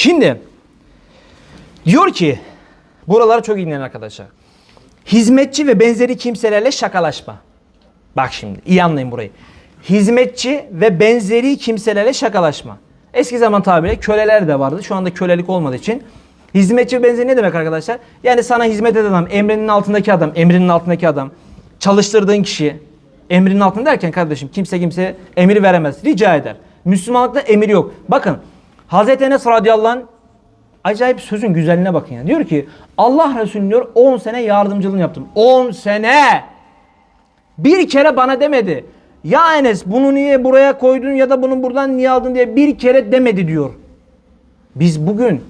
Şimdi diyor ki buraları çok iyi arkadaşlar. Hizmetçi ve benzeri kimselerle şakalaşma. Bak şimdi iyi anlayın burayı. Hizmetçi ve benzeri kimselerle şakalaşma. Eski zaman tabiriyle köleler de vardı. Şu anda kölelik olmadığı için. Hizmetçi ve benzeri ne demek arkadaşlar? Yani sana hizmet eden adam, emrinin altındaki adam, emrinin altındaki adam, çalıştırdığın kişi, emrinin altında derken kardeşim kimse kimseye emir veremez. Rica eder. Müslümanlıkta emir yok. Bakın Hazreti Enes radıyallahu anh acayip sözün güzelliğine bakın ya. Diyor ki Allah Resulü diyor 10 sene yardımcılığını yaptım. 10 sene. Bir kere bana demedi. Ya Enes bunu niye buraya koydun ya da bunu buradan niye aldın diye bir kere demedi diyor. Biz bugün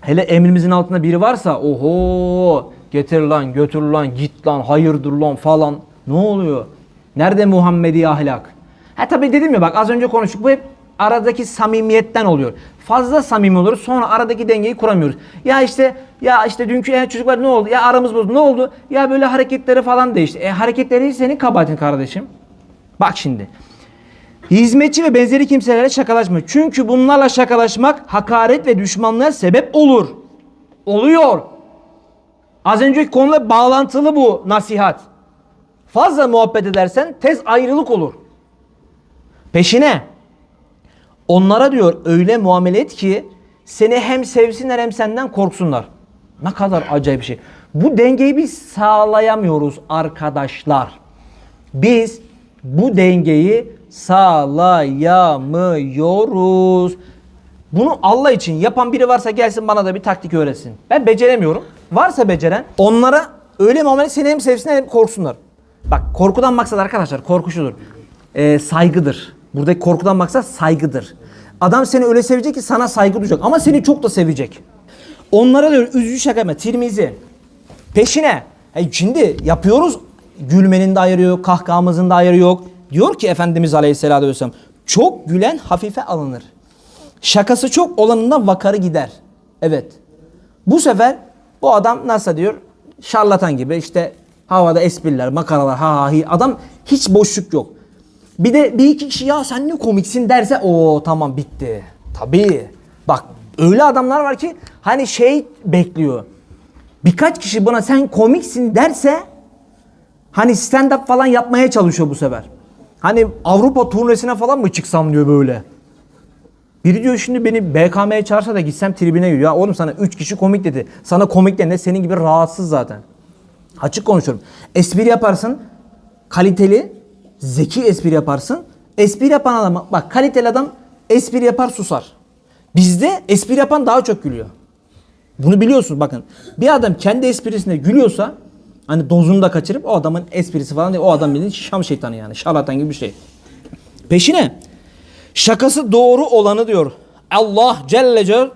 hele emrimizin altında biri varsa oho getir lan götür lan git lan hayırdır lan falan ne oluyor? Nerede Muhammedi ahlak? Ha tabi dedim ya bak az önce konuştuk bu hep aradaki samimiyetten oluyor. Fazla samimi oluruz sonra aradaki dengeyi kuramıyoruz. Ya işte ya işte dünkü ya çocuklar ne oldu? Ya aramız bozuldu. Ne oldu? Ya böyle hareketleri falan değişti. E hareketleri senin kabahatin kardeşim. Bak şimdi. Hizmetçi ve benzeri kimselerle şakalaşma. Çünkü bunlarla şakalaşmak hakaret ve düşmanlığa sebep olur. Oluyor. Az önceki konuyla bağlantılı bu nasihat. Fazla muhabbet edersen tez ayrılık olur. Peşine onlara diyor öyle muamele et ki seni hem sevsinler hem senden korksunlar. Ne kadar acayip bir şey. Bu dengeyi biz sağlayamıyoruz arkadaşlar. Biz bu dengeyi sağlayamıyoruz. Bunu Allah için yapan biri varsa gelsin bana da bir taktik öğretsin. Ben beceremiyorum. Varsa beceren onlara öyle muamele seni hem sevsinler hem korksunlar. Bak korkudan maksat arkadaşlar korku şudur. Ee, saygıdır. Buradaki korkudan maksat saygıdır. Adam seni öyle sevecek ki sana saygı duyacak ama seni çok da sevecek. Onlara diyor üzücü şaka yapma. Tirmizi. Peşine. Hey, şimdi yapıyoruz. Gülmenin de ayarı yok. Kahkahamızın da ayarı yok. Diyor ki Efendimiz Aleyhisselatü Vesselam. Çok gülen hafife alınır. Şakası çok olanından vakarı gider. Evet. Bu sefer bu adam nasıl diyor? Şarlatan gibi işte havada espriler, makaralar, ha ha hi. Adam hiç boşluk yok. Bir de bir iki kişi ya sen ne komiksin derse o tamam bitti. Tabii. Bak öyle adamlar var ki hani şey bekliyor. Birkaç kişi buna sen komiksin derse hani stand up falan yapmaya çalışıyor bu sefer. Hani Avrupa turnesine falan mı çıksam diyor böyle. Biri diyor şimdi beni BKM'ye çağırsa da gitsem tribine giriyor. Ya oğlum sana 3 kişi komik dedi. Sana komik de ne senin gibi rahatsız zaten. Açık konuşuyorum. Espri yaparsın. Kaliteli, zeki espri yaparsın. Espri yapan adam bak kaliteli adam espri yapar susar. Bizde espri yapan daha çok gülüyor. Bunu biliyorsunuz bakın. Bir adam kendi esprisine gülüyorsa hani dozunu da kaçırıp o adamın esprisi falan değil. O adam bildiğin şam şeytanı yani. Şarlatan gibi bir şey. Peşine şakası doğru olanı diyor. Allah Celle Celle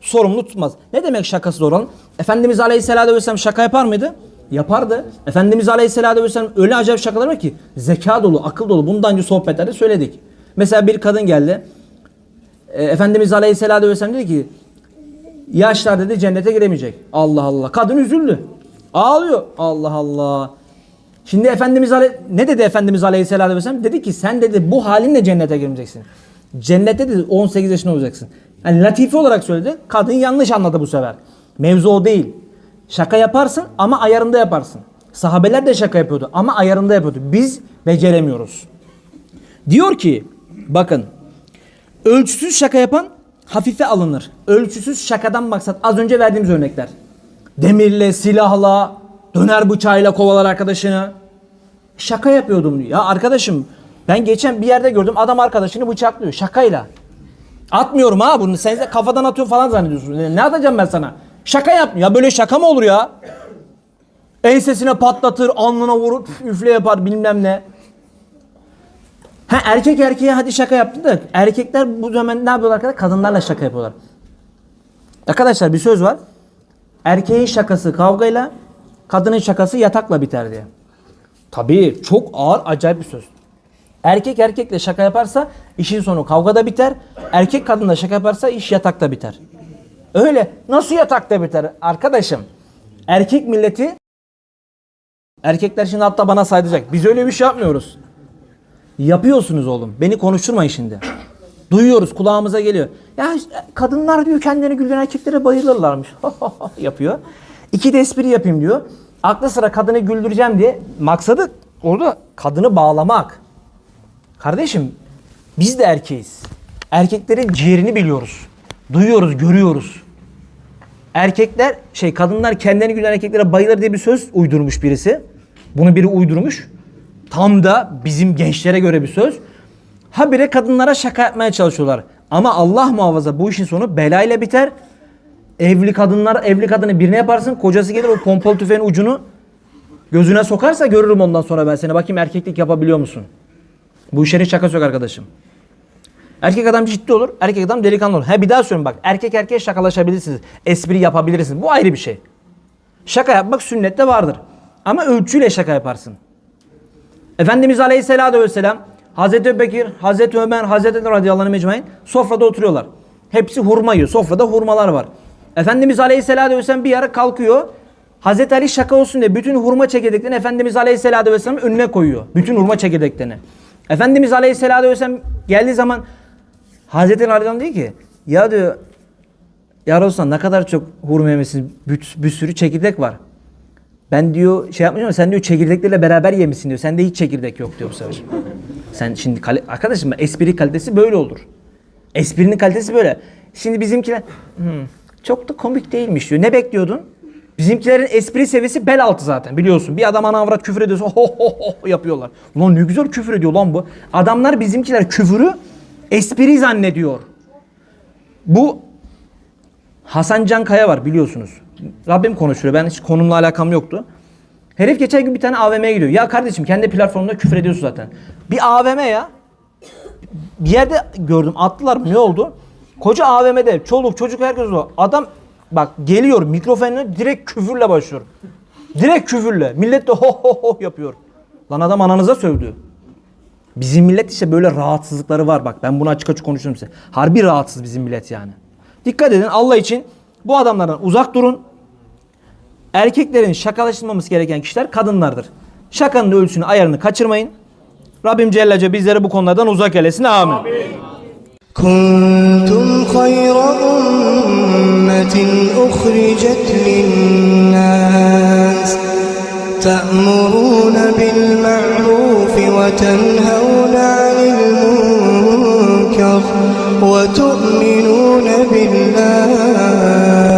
sorumlu tutmaz. Ne demek şakası doğru olan? Efendimiz Aleyhisselatü Vesselam şaka yapar mıydı? Yapardı. Efendimiz Aleyhisselatü Vesselam öyle acayip şakalar var ki zeka dolu, akıl dolu. Bundan önce sohbetlerde söyledik. Mesela bir kadın geldi. E, Efendimiz Aleyhisselatü Vesselam dedi ki yaşlar dedi cennete giremeyecek. Allah Allah. Kadın üzüldü. Ağlıyor. Allah Allah. Şimdi Efendimiz Ale ne dedi Efendimiz Aleyhisselatü Vesselam? Dedi ki sen dedi bu halinle cennete girmeyeceksin. Cennette dedi 18 yaşında olacaksın. Yani latife olarak söyledi. Kadın yanlış anladı bu sefer. Mevzu o değil. Şaka yaparsın ama ayarında yaparsın. Sahabeler de şaka yapıyordu ama ayarında yapıyordu. Biz beceremiyoruz. Diyor ki bakın ölçüsüz şaka yapan hafife alınır. Ölçüsüz şakadan maksat az önce verdiğimiz örnekler. Demirle, silahla, döner bıçağıyla kovalar arkadaşını. Şaka yapıyordum diyor. Ya arkadaşım ben geçen bir yerde gördüm adam arkadaşını bıçaklıyor şakayla. Atmıyorum ha bunu. Sen kafadan atıyor falan zannediyorsun. Ne atacağım ben sana? Şaka yap. Ya böyle şaka mı olur ya? Ensesine patlatır, alnına vurur, üfle yapar bilmem ne. Ha erkek erkeğe hadi şaka yaptı da erkekler bu zaman ne yapıyorlar arkadaşlar? Kadınlarla şaka yapıyorlar. Arkadaşlar bir söz var. Erkeğin şakası kavgayla, kadının şakası yatakla biter diye. Tabii çok ağır acayip bir söz. Erkek erkekle şaka yaparsa işin sonu kavgada biter. Erkek kadınla şaka yaparsa iş yatakta biter. Öyle. Nasıl yatakta biter arkadaşım? Erkek milleti erkekler şimdi hatta bana saydıracak. Biz öyle bir şey yapmıyoruz. Yapıyorsunuz oğlum. Beni konuşturmayın şimdi. Duyuyoruz kulağımıza geliyor. Ya kadınlar diyor kendini güldüren erkeklere bayılırlarmış. yapıyor. İki de espri yapayım diyor. Aklı sıra kadını güldüreceğim diye maksadı orada kadını bağlamak. Kardeşim biz de erkeğiz. Erkeklerin ciğerini biliyoruz. Duyuyoruz, görüyoruz. Erkekler şey kadınlar kendilerini gülen erkeklere bayılır diye bir söz uydurmuş birisi. Bunu biri uydurmuş. Tam da bizim gençlere göre bir söz. Habire kadınlara şaka yapmaya çalışıyorlar. Ama Allah muhafaza bu işin sonu belayla biter. Evli kadınlar, evli kadını birine yaparsın. Kocası gelir o pompalı tüfeğin ucunu gözüne sokarsa görürüm ondan sonra ben seni. Bakayım erkeklik yapabiliyor musun? Bu işlerin şakası yok arkadaşım. Erkek adam ciddi olur, erkek adam delikanlı olur. Ha bir daha söylüyorum bak, erkek erkeğe şakalaşabilirsiniz, espri yapabilirsiniz. Bu ayrı bir şey. Şaka yapmak sünnette vardır. Ama ölçüyle şaka yaparsın. Efendimiz Aleyhisselatü Vesselam, Hazreti Ebubekir, Hazreti Ömer, Hazreti radıyallahu anh mecmain sofrada oturuyorlar. Hepsi hurma yiyor. Sofrada hurmalar var. Efendimiz Aleyhisselatü Vesselam bir ara kalkıyor. Hazreti Ali şaka olsun diye bütün hurma çekirdeklerini Efendimiz Aleyhisselatü Vesselam'ın önüne koyuyor. Bütün hurma çekirdeklerini. Efendimiz Aleyhisselatü Vesselam geldiği zaman Hazreti anh diyor ki ya diyor ya Resulallah ne kadar çok hurma yemişsin bir, bir sürü çekirdek var. Ben diyor şey yapmayacağım sen diyor çekirdeklerle beraber yemişsin diyor. Sende hiç çekirdek yok diyor bu sefer. Sen şimdi kale, arkadaşım espri kalitesi böyle olur. Esprinin kalitesi böyle. Şimdi bizimkiler "Hmm, çok da komik değilmiş diyor. Ne bekliyordun? Bizimkilerin espri seviyesi bel altı zaten biliyorsun. Bir adam ana avrat küfür ediyorsa ho ho ho yapıyorlar. Ulan ne güzel küfür ediyor lan bu. Adamlar bizimkiler küfürü espri zannediyor. Bu Hasan Can Kaya var biliyorsunuz. Rabbim konuşuyor. Ben hiç konumla alakam yoktu. Herif geçen gün bir tane AVM'ye gidiyor. Ya kardeşim kendi platformunda küfür ediyorsun zaten. Bir AVM ya. Bir yerde gördüm. Attılar mı? Ne oldu? Koca AVM'de çoluk çocuk herkes o. Adam bak geliyor mikrofonuna direkt küfürle başlıyor. Direkt küfürle. Millet de ho ho ho yapıyor. Lan adam ananıza sövdü. Bizim millet işte böyle rahatsızlıkları var bak. Ben bunu açık açık konuşuyorum size. Harbi rahatsız bizim millet yani. Dikkat edin Allah için bu adamlardan uzak durun. Erkeklerin şakalaşılmaması gereken kişiler kadınlardır. Şakanın ölçüsünü ayarını kaçırmayın. Rabbim Celle Celle bizleri bu konulardan uzak eylesin. Amin. كنتم خير أمة أخرجت للناس تأمرون بالمعروف وتنهون عن المنكر وتؤمنون بالله.